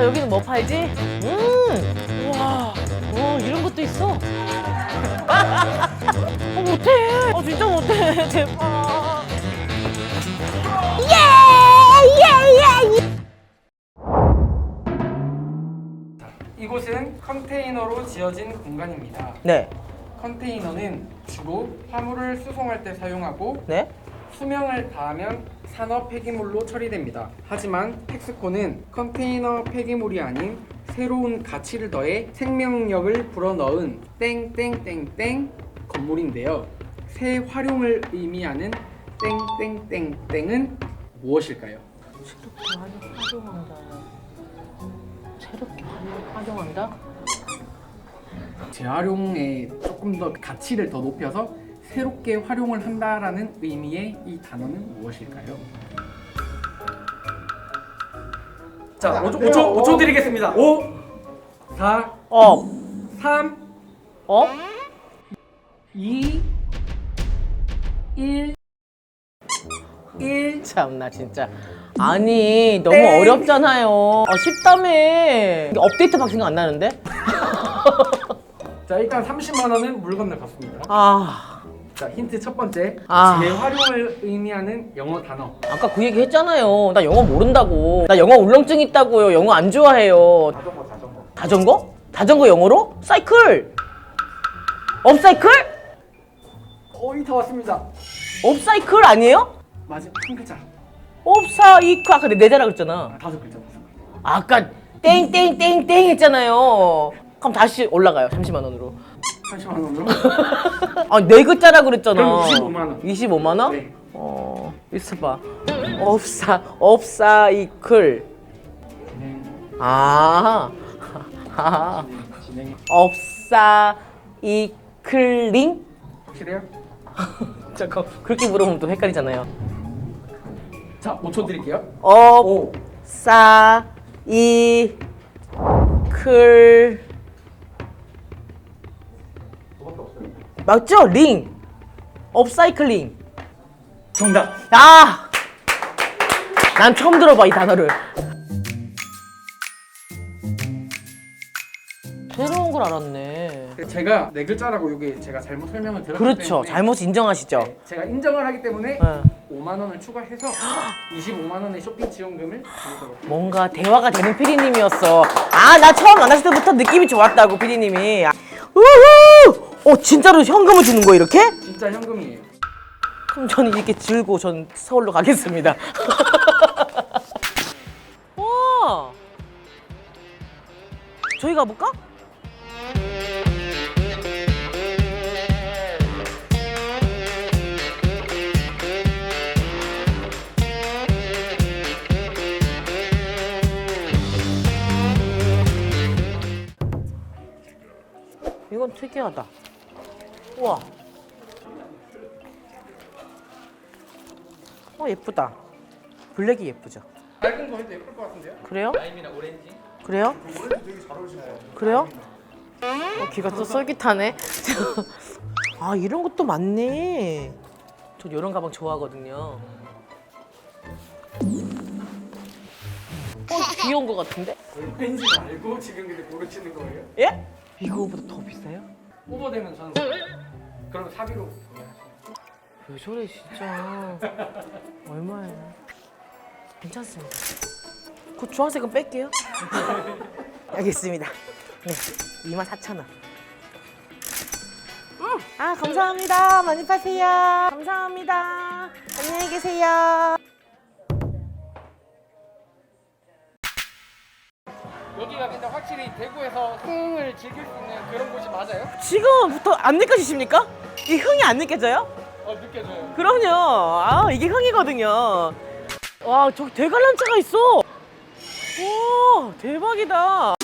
아 여기는 뭐 팔지? 음, 우와, 와 이런 것도 있어. 어 못해. 어 진짜 못해. 제발. 이곳은 컨테이너로 지어진 공간입니다. 네, 컨테이너는 주로 화물을 수송할 때 사용하고 네. 수명을 다하면 산업 폐기물로 처리됩니다. 하지만 텍스코는 컨테이너 폐기물이 아닌 새로운 가치를 더해 생명력을 불어넣은 땡땡땡땡 건물인데요. 새 활용을 의미하는 땡땡땡땡은 무엇일까요? 새롭게 활용한다. 새롭게 활용- 활용한다? 재활용에 조금 더 가치를 더 높여서 새롭게 활용을 한다라는 의미의 이 단어는 무엇일까요? 자, 5초, 5초, 5초 드리겠습니다. 5, 4, 어, 3, 어? 2, 1, 1. 참나 진짜. 아니 너무 땡. 어렵잖아요. 아, 쉽다며. 이게 업데이트 박 생각 안 나는데? 자, 일단 30만 원은 물 건너 갔습니다. 아, 자, 힌트 첫 번째. 아. 재활용을 의미하는 영어 단어. 아까 그 얘기 했잖아요. 나 영어 모른다고. 나 영어 울렁증 있다고요. 영어 안 좋아해요. 자전거, 자전거. 자전거? 자전거 영어로? 사이클. 업사이클? 거의 다 왔습니다. 업사이클 아니에요? 마지막 한 글자. 업사이클 아까 내 내자라 그랬잖아. 아, 다섯 글자. 다섯 글자. 아까 땡땡땡땡 했잖아요. 그럼 다시 올라가요. 30만 원으로. 30만 원으로. 아, 네 글자라 그랬잖아. 그럼 25만 원. 25만 원? 네. 어, 있어봐. 업사, 업사이클. 아, 아, 진행. 업사이클링? 확실해요? 잠깐, 그렇게 물어보면 또 헷갈리잖아요. 자, 5초 드릴게요. 업, 5, 사, 이, 클. 맞죠? 링. 업사이클링. 정답. 아! 난 처음 들어봐, 이 단어를. 새로운 걸 알았네. 제가 네 글자라고 여기 제가 잘못 설명을 드렸기 그렇죠. 때문에 잘못 인정하시죠? 네, 제가 인정을 하기 때문에 네. 5만 원을 추가해서 25만 원의 쇼핑 지원금을 드리도록 뭔가 대화가 되는 피디님이었어. 아, 나 처음 만났을 때부터 느낌이 좋았다고, 피디님이. 아, 우후! 어, 진짜로 현금을 주는 거예요, 이렇게? 진짜 현금이에요. 그럼 저는 이렇게 들고 전 서울로 가겠습니다. 와! 저희 가볼까? 이건 특이하다. 우와. 어 예쁘다. 블랙이 예쁘죠. 밝은 거 해도 예쁠 것 같은데요? 그래요? 라임이나 오렌지. 그래요? 그래요? 어, 귀가 또 쫄깃하네. 아 이런 것도 많네. 저 이런 가방 좋아하거든요. 어 귀여운 것 같은데? 오렌지 말고 지금 근데 고르시는 거예요? 예? 이거보다 더 비싸요? 오버되면 저는 그럼 사비로 구매하시면 왜 저래 진짜. 얼마예요? 괜찮습니다. 그 주황색은 뺄게요. 알겠습니다. 네, 24,000원. 아, 감사합니다. 많이 파세요. 감사합니다. 안녕히 계세요. 여기가 근데 확실히 대구에서 흥을 즐길 수 있는 그런 곳이 맞아요? 지금부터 안 느껴지십니까? 이 흥이 안 느껴져요? 어 느껴져요. 그럼요. 아, 이게 흥이거든요. 와, 저기 대관람차가 있어. 와, 대박이다.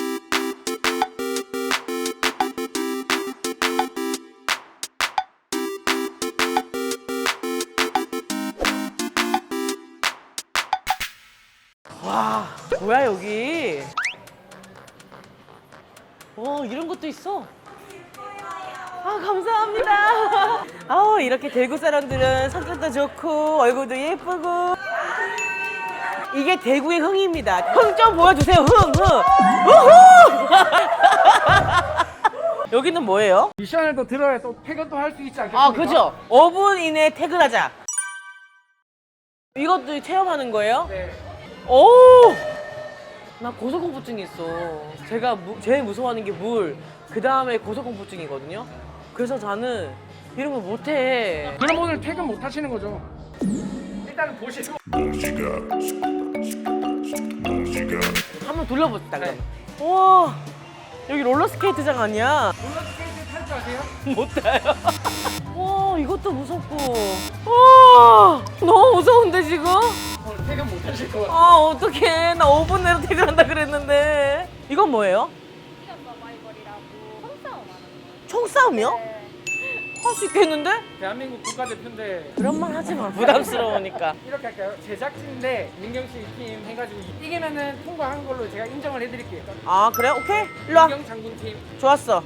와, 뭐야 여기? 와, 이런 것도 있어. 아 감사합니다. 아우 이렇게 대구 사람들은 성격도 좋고 얼굴도 예쁘고 이게 대구의 흥입니다. 흥 좀 보여주세요. 흥, 흥. 우후! 여기는 뭐예요? 미션을 또 들어야 또 퇴근도 할 수 있지 않겠습니까? 아, 그죠? 5분 이내에 퇴근하자. 이것도 체험하는 거예요? 네. 오! 나 고소공포증이 있어. 제가 무- 제일 무서워하는 게 물. 그 다음에 고소공포증이거든요. 그래서 저는 이런 거 못해. 그럼 오늘 퇴근 못 하시는 거죠? 일단은 보시고 한번 그럼. 네. 와, 여기 롤러스케이트장 아니야? 롤러스케이트 탈 줄 아세요? 못 타요. 와, 이것도 무섭고. 와, 너무 무서운데, 지금? 퇴근 못 하실 것 같아요. 아, 어떡해. 나 5분 내로 퇴근한다 그랬는데. 이건 뭐예요? 서바이벌이라고 홈싸움 하는 거예요. 총싸움이요? 네. 할 수 있겠는데? 대한민국 국가대표인데 그런 말 하지 마. 부담스러우니까. 이렇게 할까요? 제작진 대 민경 씨 팀 해가지고 이기면은 통과한 걸로 제가 인정을 해드릴게요. 아, 그래? 오케이. 일로 와. 민경 장군 팀 좋았어.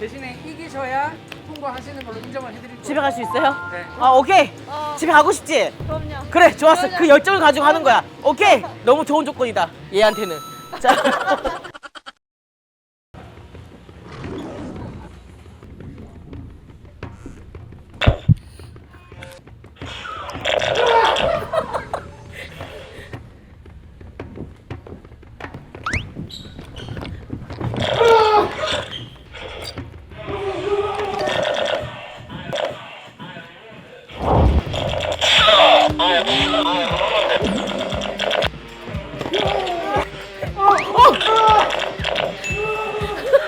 대신에 이기셔야 통과하시는 걸로 인정을 해드릴게요. 집에 갈 수 있어요? 네. 아, 오케이. 어, 집에 가고 싶지? 그럼요. 그래, 좋았어. 그 열정을 가지고 하는 거야. 오케이. 너무 좋은 조건이다. 얘한테는. 자.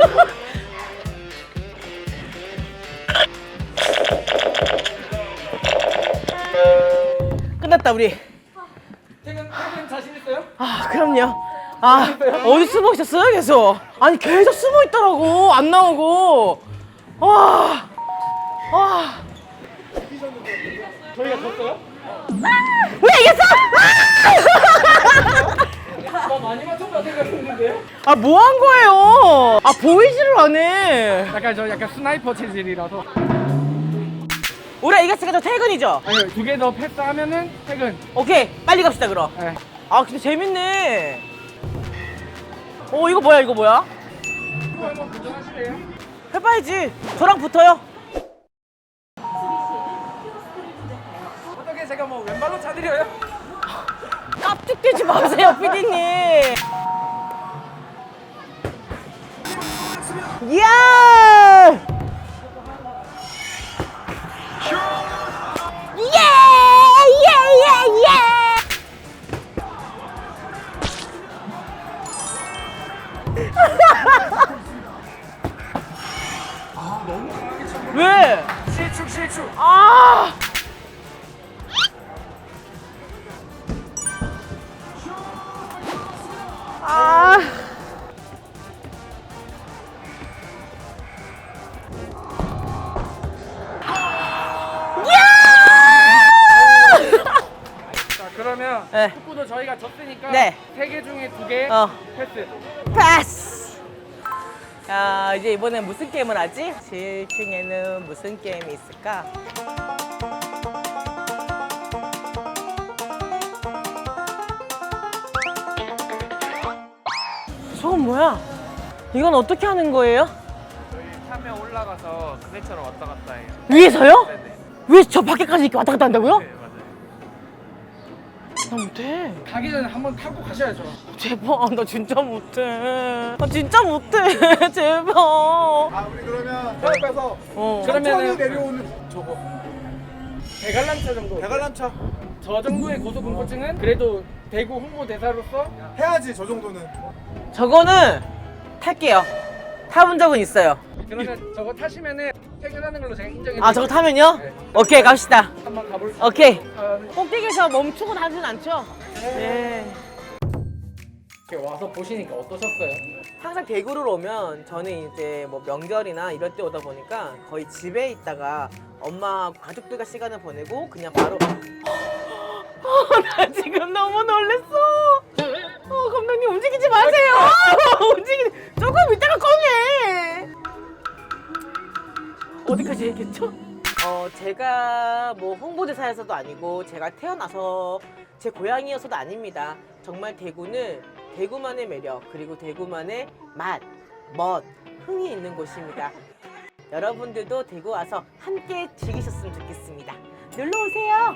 끝났다, 우리. 퇴근 퇴근 자신 있어요? 아, 그럼요. 아, 어디 숨어 있었어요, 계속? 아니, 계속 숨어 있더라고. 안 나오고. 와. 와. 저희가 졌어요? 왜 이겼어? 나 많이 맞췄다 생각했는데요? 아, 뭐 한 거예요? 아, 보이지를 않네. 약간 저 약간 스나이퍼 체질이라서 우리가 이겼으니까 저 퇴근이죠? 아니 두 개 더 패스하면은 퇴근. 오케이, 빨리 갑시다, 그럼. 네. 아, 근데 재밌네. 어, 이거 뭐야, 이거 뭐야? 이거 한번 도전하실래요? 해봐야지. 저랑 붙어요. 깝죽대지 마세요, 피디님. 이야! 예! 예! 예! 예! 왜? 실축 실축. 아! 아! 자 그러면 네. 축구도 저희가 졌으니까 네. 세 개 중에 두 개 어. 패스. 패스! 자, 이제 이번엔 무슨 게임을 하지? 7층에는 무슨 게임이 있을까? 저건 뭐야? 이건 어떻게 하는 거예요? 저희 참여 올라가서 그네처럼 왔다 갔다 해요. 위에서요? 네네. 왜 저 밖에까지 이렇게 왔다 갔다 한다고요? 네, 맞아요. 나 못해. 가기 전에 한번 타고 가셔야죠. 제발, 나 진짜 못해. 나 진짜 못해. 제발. 아 우리 그러면 뼈 빼서 어. 천천히 내려오는 저거 대관람차 정도. 대관람차 저 정도의 고소공포증은 그래도 대구 홍보 대사로서 해야지 저 정도는 저거는 탈게요. 타본 적은 있어요. 그러면 저거 타시면은 퇴근하는 걸로 제가 인정해. 아, 저거 타면요? 네. 오케이, 갑시다. 한번 가볼 수. 오케이. 아, 꼭대기에서 멈추고 하진 않죠? 네. 이렇게 와서 보시니까 어떠셨어요? 항상 대구를 오면 저는 이제 뭐 명절이나 이럴 때 오다 보니까 거의 집에 있다가 엄마 가족들과 시간을 보내고 그냥 바로 어, 나 지금 너무 놀랬어. 마세요. 움직이 조금 이따가 꺼내. 어디까지 얘기했죠? 어, 어, 제가 뭐 홍보대사여서도 아니고 제가 태어나서 제 고향이어서도 아닙니다. 정말 대구는 대구만의 매력 그리고 대구만의 맛, 멋, 흥이 있는 곳입니다. 여러분들도 대구 와서 함께 즐기셨으면 좋겠습니다. 놀러 오세요.